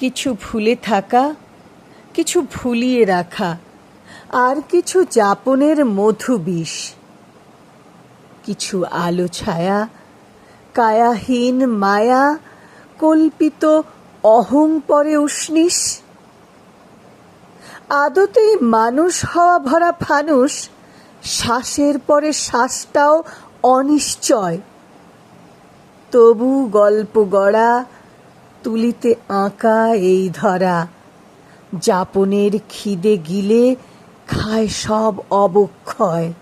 কিছু ভুলে থাকা, কিছু ভুলিয়ে রাখা, আর কিছু যাপনের মধু বিষ। কিছু আলো ছায়া, কায়াহীন মায়া, কল্পিত অহং পরে উষ্ণিস আদতেই মানুষ হওয়া ভরা ফানুষ, শ্বাসের পরে শ্বাসটাও অনিশ্চয়। তবু গল্প গড়া তুলিতে আঁকা এই ধরা। যাপনের খিদে গিলে খায় সব অবক্ষয়।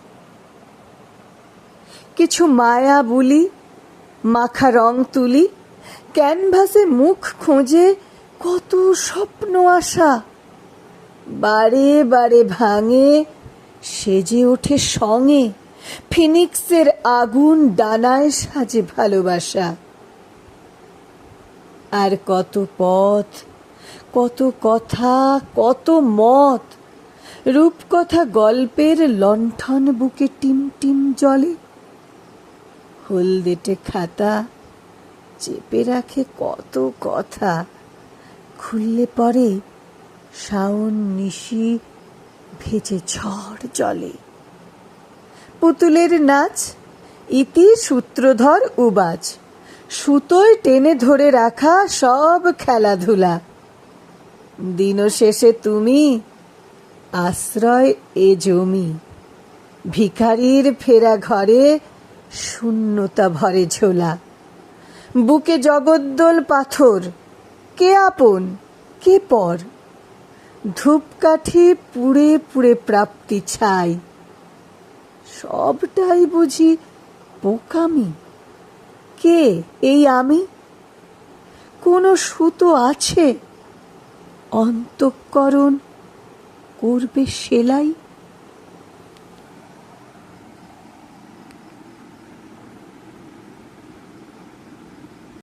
কিছু মায়া বুলি, মাখা রং তুলি, ক্যানভাসে মুখ খোঁজে কত স্বপ্ন আশা। বারে বারে ভাঙে, সেজে ওঠে সঙে ফিনিক্সের আগুন ডানায় সাজে ভালোবাসা। আর কত পথ, কত কথা, কত মত। রূপকথা গল্পের লণ্ঠন বুকে টিম টিম জলে। হলদেটে খাতা চেপে রাখে কত কথা। খুললে পরে শাওন নিশি ভেজে ঝড় জলে। পুতুলের নাচ, ইতি সূত্রধর উবাজ। সুতোয় টেনে ধরে রাখা সব খেলাধুলা। দিন শেষে তুমি আশ্রয় এ জমি। ভিখারির ফেরা ঘরে শূন্যতা ভরে ঝোলা। বুকে জগদ্দল পাথর, কে আপন, কে পর? ধূপকাঠি পুড়ে পুড়ে প্রাপ্তি ছাই। সবটাই বুঝি বোকামি। কে? এই আমি? কোনো সুতো আছে? অন্তঃকরণ করবে সেলাই?